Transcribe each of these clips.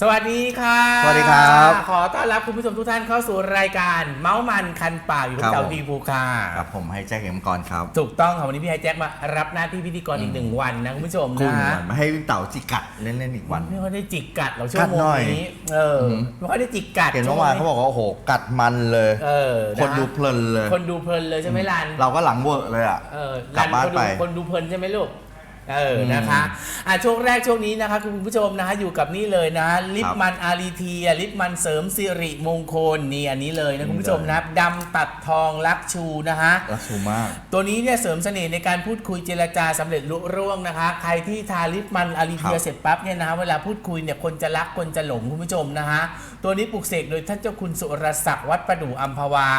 สวัสดีค่ะสวัสดีครับขอต้อนรับคุณผู้ชมทุกท่านเข้าสู่รายการ เมาส์มันคันปากอยู่กับครับเจ้าผมดีภูค่ะครับผมให้แจ็คเข็มกรครับ ถูกต้องค่ะวันนี้พี่ไฮแจ็คมารับหน้าที่พิธีกรอีกหนึ่งวันนะคุณผู้ชมคู่นะหนึ่งฮะวันมาให้พี่เต่าจิกกัดเล่นๆอีกวัน ไม่ค่อยได้จิกกัดหรอกชั่วโมกัดหงน่อยนี้เอออืมไม่ค่อยได้จิกกัดเห็นเมื่อวานเขาบอกว่าโอ้โหกัดมันเลยเออคนนะดูเพลินเลย คนดูเพลินเลยใช่ไหมลันเราก็หลังเวอร์เลยอะเออกลับบ้านคนดูไปคนดูเพลินใช่ไหมลูก เอออมนะคะอะช่วงแรกช่วงนี้นะคะคุณผู้ชมนะคะอยู่กับนี่เลยนะลิปมันอารีเทียลิปมันเสริมสิริมงคลนี่อันนี้เลยนะคุณผู้ชมนะดำตัดทองลักชูนะคะรักชูมาก ตัวนี้เนี่ยเสริมเสน่ห์ในการพูดคุยเจรจาสำเร็จลุร่วงนะคะ ใครที่ทาลิปมันอารีเทียครับเสร็จปั๊บเนี่ยนะเวลาพูดคุยเนี่ยคนจะรักคนจะหลงคุณผู้ชมนะคะตัวนี้ปลูกเสกโดยท่านเจ้าคุณสุรศักดิ์วัดประดู่อัมพวา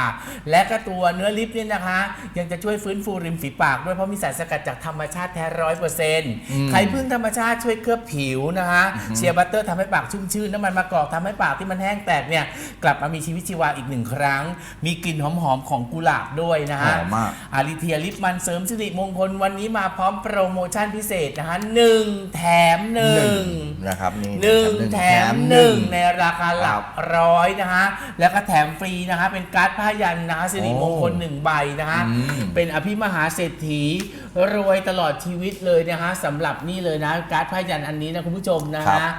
และก็ตัวเนื้อลิปเนี่ยนะคะ ยังจะช่วยฟื้นฟูริมฝีปากด้วยเพราะมีสารสกัดจากธรรมชาติแท้ร้อยเปอร์เซ็นต์ไข่พึ่งธรรมชาติช่วยเคลือบผิวนะคะเชียร์บัตเตอร์ทำให้ปากชุ่มชื่นน้ำมันมะกอกทำให้ปากที่มันแห้งแตกเนี่ยกลับมามีชีวิตชีวาอีกหนึ่งครั้ง มีกลิ่นหอมๆของกุหลาบด้วยนะฮะหอมมากอาริเทียลิปมันเสริมสิริมงคลวันนี้มาพร้อมโปรโมชั่นพิเศษนะคะหนึ่งแถมหนึ่งนะครับนี่หนึ่งแถมหนึ่งในราคาหลักครับร้อยนะคะแล้วก็แถมฟรีนะคะเป็นการ์ดผ้ายันนะคะสิริมงคลโอ้หนึ่งใบนะคะอืมเป็นอภิมหาเศรษฐี รวยตลอดชีวิตเลยนะคะสำหรับนี่เลยนะการ์ดผ้ายันอันนี้นะคุณผู้ชมนะครัคะบ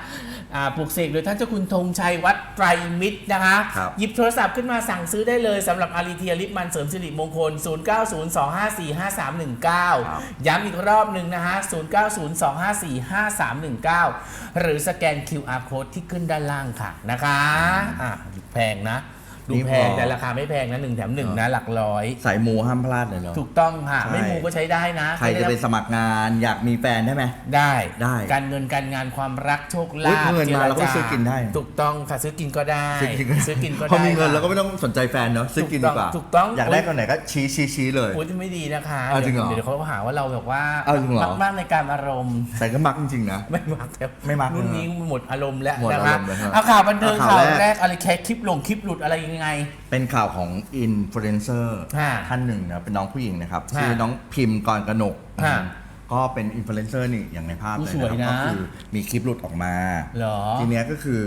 อ่าปลูกเสกโดยท่านเจ้าคุณธงชัยวัดไตรมิตรนะคะครับหยิบโทรศัพท์ขึ้นมาสั่งซื้อได้เลยสำหรับอาริเทียลิปมันเสริมสิริมงคล 0902545319 ย้ำอีกรอบหนึ่งนะฮะ 0902545319 หรือสแกน QR code ที่ขึ้นด้านล่างค่ะนะคะอะแพงนะ ดูนี่แพงพอแต่ราคาไม่แพงนะหนึ่งแถมหนึ่งนะหลักร้อย สายมูห้ามพลาดเลยเหรอถูกต้องค่ะ ใช่ ไม่มูก็ใช้ได้นะใครจะไปสมัครงานอยากมีแฟนได้ไหม ได้ได้การเงินการงานความรักโชคอุ๊ลายภเงินมาจเราก็ซื้อกินได้ ถูกต้องค่ะซื้อกินก็ได้ซื้อกินก็ซื้อกินก็ได้พอมีเงินค่ะเราก็ไม่ต้องสนใจแฟนเนาะซื้อกินดีกว่าถูกต้อง อยากได้คนไหนก็ชี้ชี้ชี้เลย โอ้ยไม่ดีนะคะเอาจริงเหรอเดี๋ยวเขาหาว่าเราแบบว่าเอาจริงเหรอมักมากในการอารมณ์แต่ก็มักจริงๆนะ ไม่มักแต่ไม่มักรุ่นนี้หมดอารมณ์แล้วหมดนะอาคะรมณ์แล้วครับเอาข่าวบันเทิงเอาข่าข่าววแรแรกกอะไรแค่คลิปลงคลิปหลุดอะไรยังไงเป็นข่าวของอินฟลูเอนเซอร์ฮะท่านหนึ่งนะเป็นน้องผู้หญิงนะครับฮะชื่อน้องพิมพ์กรกนกฮะก็เป็นอินฟลูเอนเซอร์นี่อย่างในภาพเลยสวยนะครับนะก็คือมีคลิปหลุดออกมาเหรอทีเนี้ยก็คือ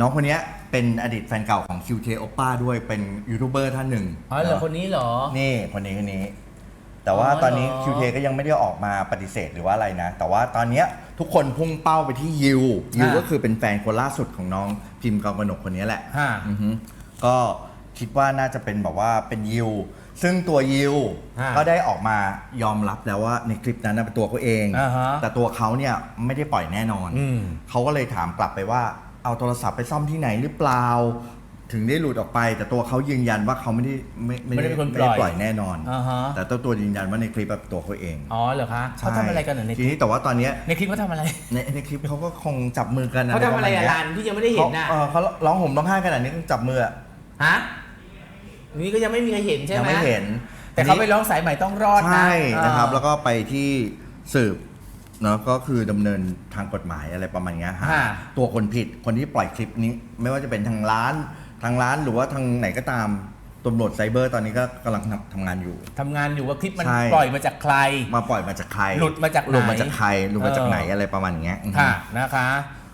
น้องคนเนี้ยเป็นอดีตแฟนเก่าของ QT Oppa ด้วยเป็นยูทูบเบอร์ท่านหนึ่งอ๋อเหรอคนนี้เหรอ นี่คนนี้คนนี้ แต่ว่าอ๋อตอนนี้ เหรอ QT ก็ยังไม่ได้ออกมาปฏิเสธหรือว่าอะไรนะ แต่ว่าตอนเนี้ยทุกคนพุ่งเป้าไปที่ยิวยิวก็คือเป็นแฟนคนล่าสุดของน้องพิมพ์กรกนกคนนี้แหละ ฮะ อือฮึ ก็คิดว่าน่าจะเป็นแบบว่าเป็นยิว ซึ่งตัวยิวฮะก็ได้ออกมายอมรับแล้วว่าในคลิปนั้นนะเป็นตัวเขาเอง อ่าฮะแต่ตัวเขาเนี่ยไม่ได้ปล่อยแน่นอน อืม เขาก็เลยถามกลับไปว่าเอาโทรศัพท์ไปซ่อมที่ไหนหรือเปล่า ถึงได้หลุดออกไป แต่ตัวเขายืนยันว่าเขาไม่ได้ไม่ไม่ได้เป็นคนไม่ได้ปล่อยปล่อยแน่นอน อ่าฮะ แต่ตัวตัวยืนยันว่าในคลิปแบบตัวเขาเองอ๋อเหรอคะเขาทำอะไรกันเหรอในคทีลิปนี้แต่ว่าตอนเนี้ยในคลิปเขาทำอะไร ในในคลิปเขาก็คงจับมือกันเขาทำอะไรปอะมาณรันที่ยังไม่ได้เนี้ยเห็นน่ะ เขาเออเขาร้องห่มร้องไห้ขนาดนี้ต้องจับมืออะฮะ นี่ก็ยังไม่มีใครเห็นใช่ไหมยังไม่เห็น แต่เขาไปร้องสายใหม่ต้องรอดนะใช่นะครับเออแล้วก็ไปที่สืบเนาะก็คือดำเนินทางกฎหมายอะไรประมาณเนี้ยหาฮะตัวคนผิดคนที่ปล่อยคลิปนี้ ไม่ว่าจะเป็นทางร้าน ทางร้านหรือว่าทางไหนก็ตามตำรวจไซเบอร์ตอนนี้ก็กำลังทำทำงานอยู่ ทำงานอยู่ว่าคลิปมันใช่ ปล่อยมาจากใคร มาปล่อยมาจากใครหลุดมาจากไหน หลุดมาจากใครหลุดมาจากเออไหนอะไรประมาณอย่างเงี้ยอือฮึค่ะนะคะ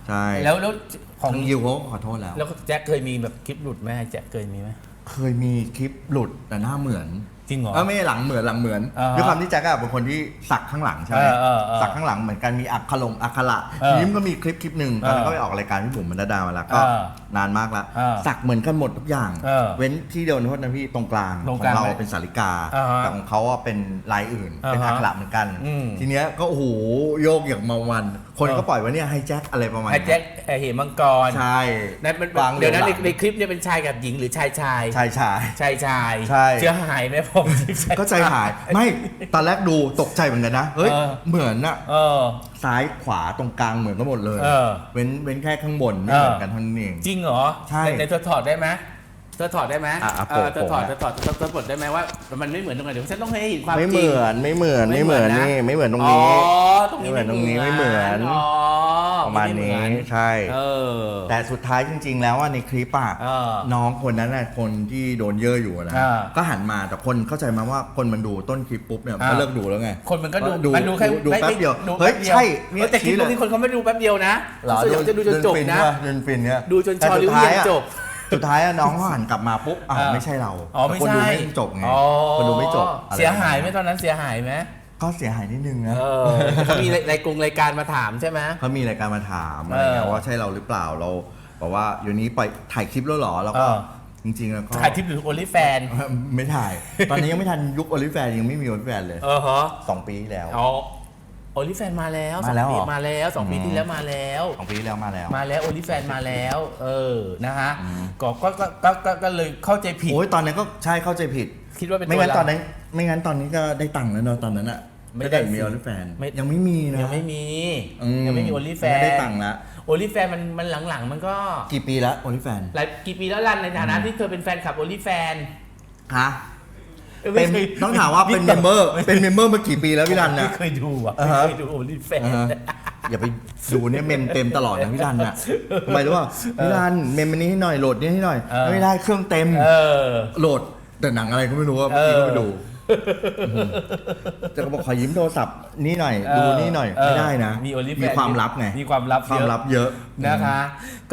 ใช่แล้วแล้วของทางยิวเขาก็ขอโทษแล้ว แล้วแจ็คเคยมีแบบคลิปหลุดไหมแจ็คเคยมีไหมเคยมีคลิปหลุดแต่หน้าเหมือน จริงเหรอ เออไม่ใช่หลังเหมือนหลังเหมือนอ่าฮะด้วยความที่แจ็คอะเป็นคนที่สักข้างหลังใช่ไหมเออเออเออสักข้างหลังเหมือนกันมีอักขลงอักขระเออทีนี้มันก็มีคลิปคลิปหนึ่งตอนนั้นเออก็ไปออกรายการพี่บุ๋มบรรดามาแล้วก็เออนานมากแล้วเออสักเหมือนกันหมดทุกอย่าง เออเว้นที่เดียวนะโทษนะพี่ตรงกลางตรงขอกลางงเราไหมเป็นสาริกาอ่าฮะแต่ของเขาอะเป็นลายอื่น เป็นอ่าฮะอักขระเหมือนกัน อืม ทีเนี้ยก็โอ้โหโยกอย่างเมามัน คนเออก็ปล่อยว่าเนี่ยให้แจ็คอะไรประมาณไอ้เนี้ยแจ็คไอ้เหมมังกรใช่นั่นมันวางเดี๋ยวนั้นในหลังในคลิปเนี่ยเป็นชายกับหญิงหรือชายชายชายชาย ชายชายใช่ เชื่อหายไหมผมที่ชายก็ใจหายไม่ตอนแรกดูตกใจเหมือนกันนะเฮ้ยเออ เหมือนอะเออ ซ้ายขวาตรงกลางเหมือนกันหมดเลยเออ เว้นเว้นแค่ข้างบนไม่เออเหมือนกันเท่านั้นเองจริงเหรอใช่ ในเธอถอดได้ไหมเธอถอดได้ไหมอะอะเออเธอถอดโปะ เธอถอดเธอเธอปลดได้ไหมว่ามันไม่เหมือนตรงไหนเดี๋ยวฉันต้องให้เห็นความไม่จเหริง มือนไม่เหมือนไม่ไม่เหเหมืมืออนนนะ นี่ไม่เหมือนตรงอ๋อนี้ ตรงนี้ไม่เหมือนตรงนี้ไม่เหมือน อ๋อประมาณไได้นี้เหอใช่ เออ แต่สุดท้ายจริง ๆ แล้วว่าในคลิปอะเออน้องคนนั้นน่ะคนที่โดนเยอะอยู่นะเออก็หันมาแต่คนเข้าใจมาว่าคนมันดูต้นคลิปปุ๊บเนี่ยอ่าก็เลิกดูแล้วไง คนมันก็ดูดูมันดูแค่ดูไม่แป๊บเดียวดูเฮ้ยแป๊บดีวใช่เออแต่คลิปพวกนี้คนเขาไม่ดูแป๊บเดียวนะเหรอส่วนใหญ่จะดูจนจบนะ เดินฟินเนี่ยดูจนแต่ชอสุลิดวท้าเรียยนอะจบ สุดท้ายอะน้องเขาหันกลับมาปุ๊บอ้าวอ่าไม่ใช่เราอ๋อไม่แต่คนดูใช่ไม่จบไงอ๋อคนดูไม่จบอะไรเสียหายไหมตอนนั้นเสียหายไหมก็เสียหายนิดนึงนะ เออเขามีรายกงรายการมาถามใช่ไหม เขามีรายการมาถามอะไรเงี้ยเออว่าใช่เราหรือเปล่าเราบอกว่าเดี๋ยวนี้ปล่อยถ่ายคลิปแล้วเหรอแล้วก็เออ จริงๆแล้วก็ถ่ายทิปหรือโอลิแฟนไม่ถ่าย ตอนนี้ยังไม่ทันยุคโอลิแฟนยังไม่มีโอลิแฟนเลยเออฮะสองปีที่แล้ว อ๋อโอลิแฟนมาแล้วสองมาแล้วปีเหรอมาแล้วสองปีอืมที่แล้วมาแล้วสองปีที่แล้วมาแล้ว มาแล้วโอลิแฟนมาแล้ว เออนะฮะก็ก็ก็ก็ก็ก็เลยเข้าใจผิด โอ้ยตอนนั้นก็ใช่เข้าใจผิดคิดว่าเป็นไม่งั้นตัวเราตอนนั้น ไม่งั้นตอนนี้ก็ได้ตังค์แล้วเนอะตอนนั้นอะไม่ได้ได้มีสิโอลิแฟนไม่ ยังไม่มีนะยังไม่มีอืยังไม่มีโอลิแฟนไม่ได้ตังค์ละโอลิแฟนมันมันหลังๆ มันก็กี่ปีแล้วโอลิแฟนหลายกี่ปีแล้วลันในฐานะที่เธอเป็นแฟนคลับโอลิแฟนฮะ เป็นต้องถามว่าเป็นเมมเบอร์ เป็นเมมเบอร์มากี่ปีแล้วพี่รันไม่น่ะเคยดูอะอ่าไม่ฮะเคยดูโอลิแฟน อ่าฮะอย่าไปดูเนี่ยเมมเต็มตลอดนะพี่รันน่ะทำไมรู้ป่ะพี่รันเมมอันนี้ให้หน่อยโหลดนี้ให้หน่อยเออ ไม่ได้เครื่องเต็มเออ โหลดแต่หนังอะไรก็ไม่รู้ว่าเอพี่อก็ไปดู แต่ก็บอกขอยืมโทรศัพท์นี่หน่อยเออดูนี่หน่อยเออไม่ได้นะมี OnlyFans มีความลับไงมีความลับความเยอะลับเยอะนะคะ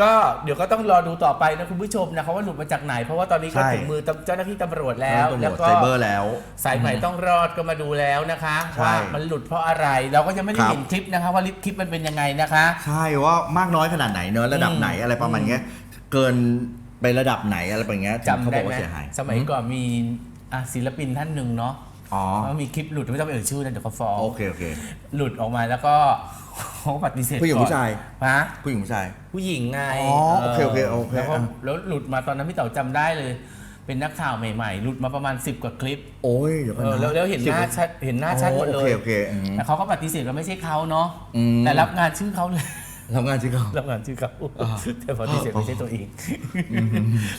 ก็เดี๋ยวก็ต้องรอดูต่อไปนะคุณผู้ชมนะคะว่าหลุดมาจากไหน เพราะว่าตอนนี้ก็ใช่ถึงมือเจ้าหน้าที่ตำรวจแล้แล้ววแล้วตำรวจก็ไซเบอร์แล้ว สายใหม่ต้องรอดก็มาดูแล้วนะคะใช่ว่ามันหลุดเพราะอะไรเราก็ยังไม่ได้ครับเห็นคลิปนะคะว่าคลิปมันเป็นยังไงนะคะ ใช่ว่ามากน้อยขนาดไหนเนอะระดับอืมไหนอะไรประมาณเงี้ยเกินไประดับไหนอะไรแบบเงี้ยถึงจำเขาบได้อกไหมว่าเสียหาย สมัยก่อนมี อะศิลปินท่านหนึ่งเนาะอ๋อว่ามีคลิปหลุดไม่ต้องไปเอ่ยชื่อนะเดี๋ยวเขาฟ้องโอเค โอเค หลุดออกมาแล้วก็เขาปฏิเสธผู้หญิงก่อนผู้ชาย ฮะ ผู้หญิงผู้ชาย ผู้หญิงไงอ๋อโอเคโอเคโอเคแล้วก็อะ แล้วหลุดมาตอนนั้นพี่เต๋อจำได้เลย เป็นนักข่าวใหม่ๆ หลุดมาประมาณ 10 กว่าคลิปโอ้ยเดี๋ยวก่อนเออนะแล้วแล้วเห็นหน้าชัดเห็นหน้าชัดหมดเลโอยเคโอเคอืม แต่เขาก็ปฏิเสธว่าไม่ใช่เขาเนาะอืม แต่รับงานชื่อเขาเลย ทำงานที่เขา รับงานชื่อเขาแต่ปฏิเสธไม่ใช่ตัวเอง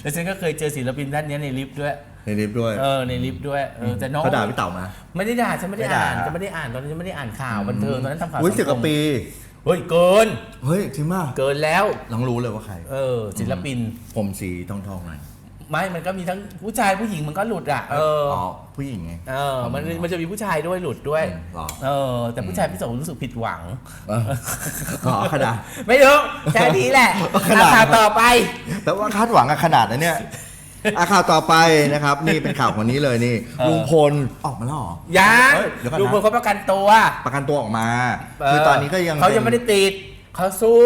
แล้วฉันก็เคยเจอศิลปินท่านเนี้ยในลิฟต์ด้วย ในลิฟต์ด้วยเออในลิฟต์ด้วยเออแต่น้องเขาด่าพี่เต่ามา ไม่ได้ด่าฉันไม่ได้ไม่ด่า อ่านจะไม่ได้อ่านตอนนั้นฉันไม่ได้อ่านข่าวบันเทิงตอนนั้นทำข่าวอุ้ยสังสิบกว่าคมปี เฮ้ยเกิน เฮ้ยจริงป่ะเกินแล้ว ลองรู้เลยว่าใคร เออศิลปินผมสีทองทองๆหน่อย ไม่มันก็มีทั้งผู้ชายผู้หญิงมันก็หลุดอะเอออ๋อผู้หญิงไง เออมันมันจะมีผู้ชายด้วยหลุดด้วยอืมหรอเออ แต่ผู้ชายพี่สาวรู้สึกผิดหวังเอออ๋อขนาด ไม่รู้แค่นี้แหละขนาดอะข่าวต่อไปแต่ว่าคาดหวังอะขนาดนั้นเนี่ยอาข่าวต่อไปนะครับ นี่เป็นข่าวคนนี้เลยนี่เออลุงพลออกมาแล้วเหรอยังเฮ้ยเดี๋ยวก่อนนะลุงพลเขาประกันตัว ประกันตัวออกมา คือตอนนี้ก็ยังเขายังไม่ได้ติดเขาสู้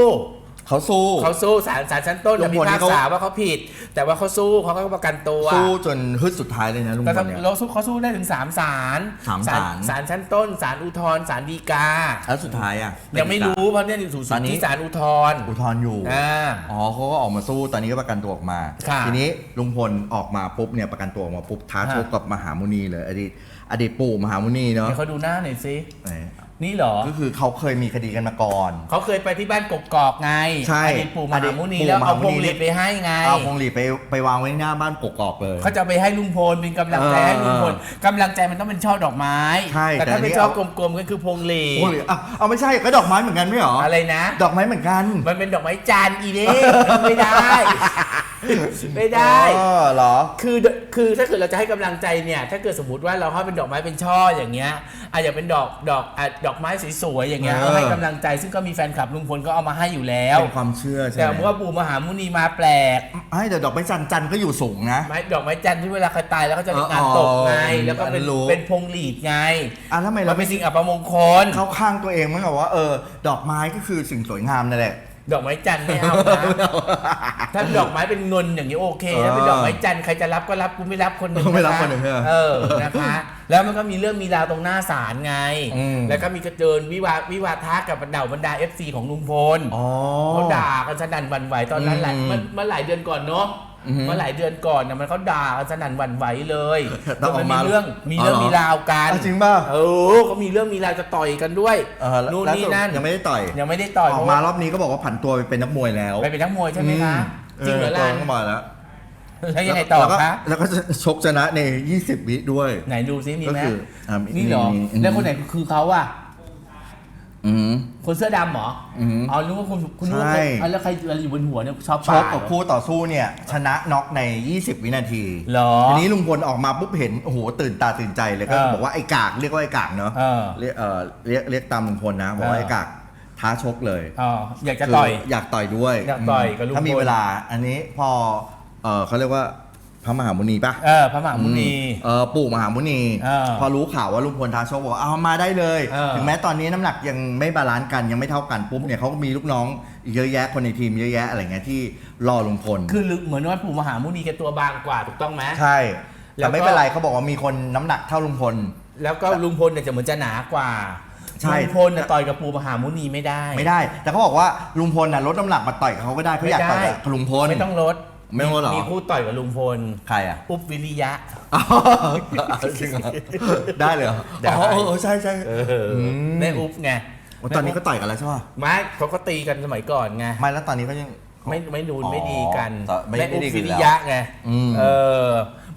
เขาสู้ เขาสู้ศาลศาลชั้นต้นลุงพลพินี่พากเขาษาว่าเขาผิด แต่ว่าเขาสู้เขาก็ประกันตัวสู้จนฮึดสุดท้ายเลยนะลุงก็พลเนี่ย ทำเราสู้เขาสู้ได้ถึงสามศาลสามศาล ศาลชั้นต้นศาลอุทธรณ์ศาลฎีกา แล้วสุดท้ายอะ ยังไม่รู้เพราะเนี่ยอยู่ตอนนี้ ที่ศาลอุทธรณ์อุทธรณ์อยู่ อ่า อ๋อเขาก็ออกมาสู้ตอนนี้ก็ประกันตัวออกมา ค่ะทีนี้ลุงพลออกมาปุ๊บเนี่ยประกันตัวออกมาปุ๊บท้าฮะชกกับมหามุนีเลยอดีตอดีตปู่มหามุนีเนาะเดี๋ยวเขาดูหน้าหน่อยสิ ไหน นี่เหรอ ก็คือเขาเคยมีคดีกันมาก่อน เขาเคยไปที่บ้านกกอกไงใช่อดีตปู่มหามุนีอดีตปู่แล้วเอามหาพมุวงนีหลีดไปให้ไง เอาพวงหลีดไปไปวางไว้หน้าบ้านกกอกเลย เขาจะเอาไปให้ลุงพลเป็นกำลังใจเออให้ลุงพลกำลังใจมันต้องเป็นช่อดอกไม้ใช่แต่แต่ถ้าอันนี้เป็นช่อเอากลมๆก็คือพวงหลีพวงดหลีดอะเอาไม่ใช่ก็ดอกไม้เหมือนกันไม่เหรอ อะไรนะ ดอกไม้เหมือนกัน มันเป็นดอกไม้จันทร์อีเด้ไม่ได้ ไม่ได้ อ๋อเหรอ คือคือถ้าเกิดเราจะให้กำลังใจเนี่ย ถ้าเกิดสมมติว่าเราให้เป็นดอกไม้เป็นช่ออย่างเงี้ยอาจจะเป็นดอกดอกอะดอกไม้สวยๆอย่างเงี้ยเออ เอาให้กำลังใจ ซึ่งก็มีแฟนคลับลุงพลก็เอามาให้อยู่แล้ว เป็นความเชื่อใช่แต่ไหมว่าปู่มหามุนีมาแปลก ไอ้แต่ดอกไม้จันทร์จันทร์ก็อยู่สูงนะ ไม้ดอกไม้จันทร์ที่เวลาใครตายแล้วเขาจะเป็นอ๋องานตกไงแล้วก็เป็นอันนั้นรู้ เป็นพวงหลีดไงอะทำไมมัเรานเป็นสิ่งอัปมงคล เข้าข้างตัวเองมั้งกับว่าเออดอกไม้ก็คือสิ่งสวยงามนั่นแหละ ดอกไม้จันทร์ไม่เอานะถ้าดอกไม้เป็นเงินอย่างนี้โอเคถ้าเป็นดอกไม้จันทร์ใครจะรับก็รับกูไม่รับคนหนึ่งไม่รับะะคนหนึ่งเหรอเออนะคะ แล้วมันก็มีเรื่องมีราวตรงหน้าศาลไงอืมแล้วก็มีกระเจินวิวาวิวาทะกับบรรดาบรรดา FC ของลุงพลอ๋อเขาด่ากันสนั่นหวั่นไหวตอนนั้นแหละอืมมันเมื่อหลายเดือนก่อนเนาะอือฮึ เมื่อหลายเดือนก่อนเนี่ยมันเขาด่ากันสนั่นหวั่นไหวเลยต้องจนมันออกมามีเรื่องมีเรื่องอ๋อเหรอมีราวกันอะจริงป่ะเออเขามีเรื่องมีราวจะต่อยกันด้วยเออแล้วนู่นแล้วนี่สรุปนั่นยังไม่ได้ต่อยยังไม่ได้ต่อยออกมารอบนี้ก็บอกว่าผันตัวไปเป็นนักมวยแล้วไปเป็นนักมวยใช่ไหมคะอืจริงเหรอเอล่ะอก็มาแล้วแล้วยังไงต่อแล้วก็คะ แล้วก็จะชกชนะใน 20 วิด้วย ไหนดูซิมีก็ไหมคืออะมีนี่เหรอมีมีแล้วคนไหนคือเขาอะ อืม คนเสื้อดำเหรออืมอ๋อรู้ว่าคุณคุณรู้ว่าใช่คนอ๋อแล้วใครอยู่บนหัวเนี่ยชอบชป่ากกับคู่ต่อสู้เนี่ย ชนะน็อกใน 20 วินาทีเหรอทีนี้ลุงพลออกมาปุ๊บเห็นโอ้โหตื่นตาตื่นใจเลยก็เออบอกว่าไอ้กากเรียกว่าไอ้กากเนาะเออเรียกเออเรียกเรียกตามลุงพลนะบอกว่าไอ้กากท้าชกเลยอ๋ออยากจะต่อย คือยากต่อยด้วยอยากต่อยกับลุงพล ถ้ามีเวลาอันนี้พอเออเขาเรียกว่า พระมหามุนีปะเออพระมหามุนี เออปู่มหามุนี เออพอรู้ข่าวว่าลุงพลท้าชกบอกเอามาได้เลย เออถึงแม้ตอนนี้น้ำหนักยังไม่บาลานซ์กันยังไม่เท่ากันปุ๊บเนี่ยเขาก็มีลูกน้องอีกเยอะแยะคนในทีมเยอะแยะอะไรเงี้ยที่รอลุงพลคือเหมือนว่าปู่มหามุนีแกตัวบางกว่าถูกต้องไหม ใช่แล้วแต่ก็ไม่เป็นไรเขาบอกว่ามีคนน้ำหนักเท่าลุงพล แล้วก็ลุงพลเนี่ยจะเหมือนจะหนากว่าใช่ ลุงพลน่ะต่อยกับปู่มหามุนีไม่ได้ไม่ได้ แต่เขาบอกว่าลุงพลน่ะลดน้ำหนักมาต่อยกับเขาก็ได้เขาอยากต่อยกับลุงพล ไม่ต้องลด ไม่ต้องลดเหรอ มีคู่ต่อยกับลุงพลใครอะอุ๊บวิริยะ อ๋อจริงเหรอได้เลยเหรอได้ อ๋อเออใช่ใช่ เอออม แม่อุ๊บไงโอ้ตอนนี้ก็ต่อยกันแล้วใช่ป่ะไม่เขาก็ตีกันสมัยก่อนไง ไม่แล้วตอนนี้ก็ยัง ไม่ไม่ดูนอ๋อไม่ดีกันต่อไม่แม่ไม่อุ๊บดีกันวิแล้วริยะไงอืม เออ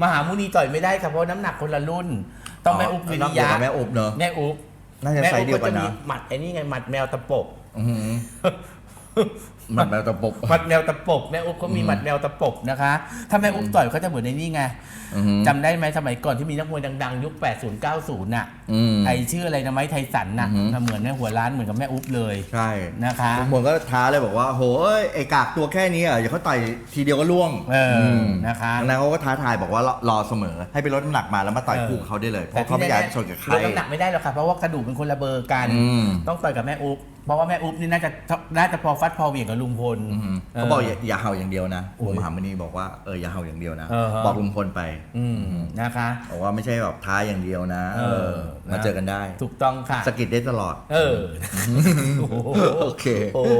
มหามุนีต่อยไม่ได้ครับเพราะน้ำหนักคนละรุ่น ต้องแม่อุ๊บวิริยะ นอกจากแม่อุ๊บเนอะ แม่อุ๊บน่าจะแม่ไซส์อุ๊บเดียวก็กัจะนมีนะหมัดไอ้นี่ไงหมัดแมวตะปบ อื้อหือ หมันแบบตะปบ หมัดแมวตะปบแม่อุ๊บเขามีหมัดแมวตะปบนะคะ ถ้าแม่อุ๊บต่อยเขาจะเหมือนในนี่ไงอื้อหือ จำได้ไหมสมัยก่อนที่มีนักมวยดัง ๆ ยุค 80 90 น่ะอืม ไอชื่ออะไรนะไม้ไทสันน่ะอือหือเหมือนแม่หัวร้านเหมือนกับแม่อุ๊บเลยใช่นะคะลุงพลก็ท้าเลยบอกว่าโหยไอ้กากตัวแค่นี้อะอย่าเขาต่อยทีเดียวก็ล่วงเอออมนะคะดังนั้นเขาก็ท้าทายบอกว่ารอรอเสมอให้ไปลดน้ำหนักมาแล้วมาต่อยเออคู่กับเขาได้เลยเพราะเขาไม่อยากชนกับใคร ลดน้ำหนักไม่ได้หรอกค่ะเพราะว่ากระดูกเป็นคนละเบอร์กัน อืม ต้องต่อยกับแม่อุ๊บเพราะว่าแม่อุ๊บนี่น่าจะน่าจะพอฟัดพอเหวี่ยงกับลุงพล อืมเออเขาบอกอย่าอย่าเห่าอย่างเดียวนะโอ้ยปู่มหามุนีบอกว่าเอออย่าเห่าอย่างเดียวนะ เออฮะ บอกลุงพลไป อืมนะคะ บอกว่าไม่ใช่แบบท้าอย่างเดียวนะ เออเออ มานะเจอกันได้ ถูกต้องค่ะสะกิดได้ตลอด เออโอ้โหโอเคโอ้โห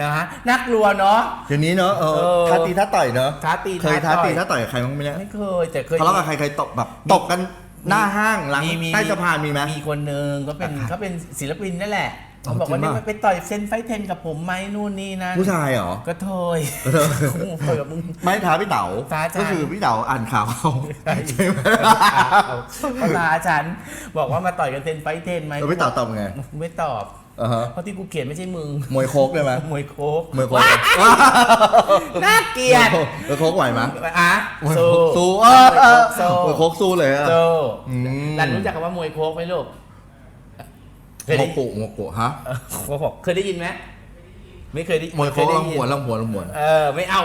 นะฮะน่ากลัวเนาะทีนี้เนอะเออเออท้าตีท้าต่อยเนอะท้าตีเคยท้าท้าต่อยตีท้าต่อยกับใครบ้างไหมเนี่ยไม่เคยแต่เคยทะเลาะกับใครเคยตบแบบตบกันหน้าห้างหลังมีมีใต้สะพานมีไหมมีคนหนึ่งก็เป็นอะเขาเป็นศิลปินนั่นแหละอ๋อ เขาบอกว่าจริงเนี่ยป่ะไปต่อยเซนไฟเทนกับผมไหมนู่นนี่นั่นผู้ชายเหรอ ก็เทยต่อยกับมึง ไม่ท้าพี่เต๋าท้าอาจารย์ ก็คือพี่เต๋าอ่านข่าวเอาใช่ไหมก็มาฉันบอกว่ามาต่อยกันเซนไฟเทนไหมแล้วพี่เต๋าตอบไงไม่ตอบ อ่าฮะเพราะที่กูเขียนไม่ใช่มึงมวยโคกได้ไหมมวยโคกมวยโคกน่าเกลียดมวยโคกไหวไหมอะมวยสู้โคกสู้มเออเออโซ่มวยโคกสู้เลยอะโซ่อืมรันรู้จักคำว่ามวยโคกไหมลูก เคยโมได้กุโมกุฮะเออเขาบอกเคยได้ยินไหมไม่เคยได้มวยโคกไได้ลำหวนลำหวนลำหวน เออไม่เอา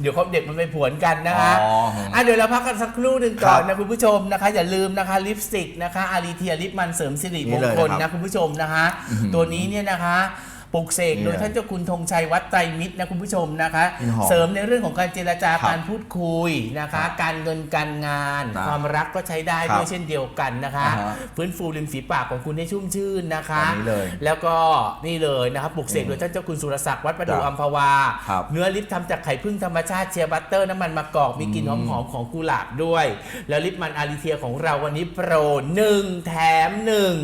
เดี๋ยวเขาเด็กมันไปผวนกันนะคะอ๋ออะเดี๋ยวเราพักกันสักครู่หนึ่งก่อนครับนะคุณผู้ชมนะคะ อย่าลืมนะคะลิปสติกนะคะอารีเทียลิปมันเสริมสิรินี่มงเลยคลนะครันะบคุณผู้ชมนะคะอื้อหือตัวนี้เนี่ยนะคะ ปลุกเสกนี่โดยเลยท่านเจ้าคุณธงชัยวัดไตรมิตรนะคุณผู้ชมนะคะนี่หอมเสริมในเรื่องของการเจรจากครับการพูดคุยนะคะ การเงินการงานครับความรักก็ใช้ได้ครับด้วยเช่นเดียวกันนะคะอ่าฮะฟื้นฟูริมฝีปากของคุณให้ชุ่มชื่นนะคะแบบนี้เลยแล้วก็นี่เลยนะครับปลุกเสกโดยท่านเจ้าคุณสุรศักดิ์วัดประดูครับอัมพวาครับเนื้อลิปทำจากไข่พึ่งธรรมชาติเชียร์บัตเตอร์น้ำมันมะกอกมีกลิ่นหอมๆของกุหลาบด้วย แล้วลิปมันอาริเทียของเราวันนี้โปรหนึ่งแถมหนึ่ง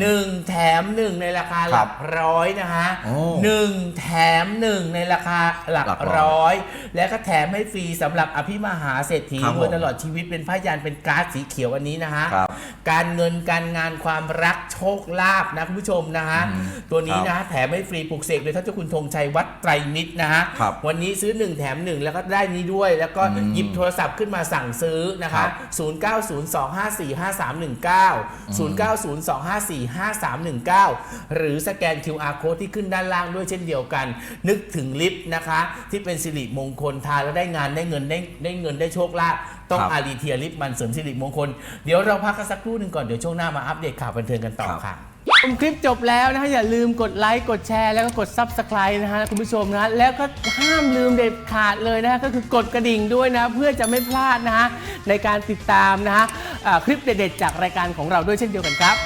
หนึ่งแถมหนึ่งในราคาหลักร้อยนะคะโอ้หนึ่งแถมหนึ่งในราคาหลักหลักร้อยร้อย และก็แถมให้ฟรีสำหรับอภิมหาเศรษฐีครับรวยผมตลอดชีวิตเป็นผ้ายันเป็นการ์ดสีเขียวอันนี้นะคะครับการเงินการงานความรักโชคลาภนะคุณผู้ชมนะฮะอืมตัวนี้ครับนะแถมให้ฟรีปลูกเสกโดยท่านเจ้าคุณธงชัยวัดไตรมิตรนะฮะครับวันนี้ซื้อ 1 แถม 1 แล้วก็ได้นี้ด้วย แล้วก็อืมหยิบโทรศัพท์ขึ้นมาสั่งซื้อนะครัคะบ0902545319 0902545319 หรือสแกน QR code ที่ขึ้นด้านล่างด้วยเช่นเดียวกัน นึกถึงลิฟต์นะคะ ที่เป็นสิริมงคลทานแล้วได้งานได้เงินได้ได้เงินได้โชคลาภต้องครับอารีเทียลิฟต์มันเสริมสิริมงคล เดี๋ยวเราพักกันสักครู่หนึ่งก่อน เดี๋ยวช่วงหน้ามาอัปเดตข่าวบันเทิงกันต่อครับ ค่ะ ชมคลิปจบแล้วนะฮะอย่าลืมกดไลค์กดแชร์แล้วก็กด Subscribe นะฮะคุณผู้ชมนะฮะแล้วก็ห้ามลืมเด็ดขาดเลยนะฮะก็คือกดกระดิ่งด้วยนะ เพื่อจะไม่พลาดนะฮะในการติดตามนะฮะอ่าคลิปเด็ดๆจากรายการของเราด้วยเช่นเดียวกันครับ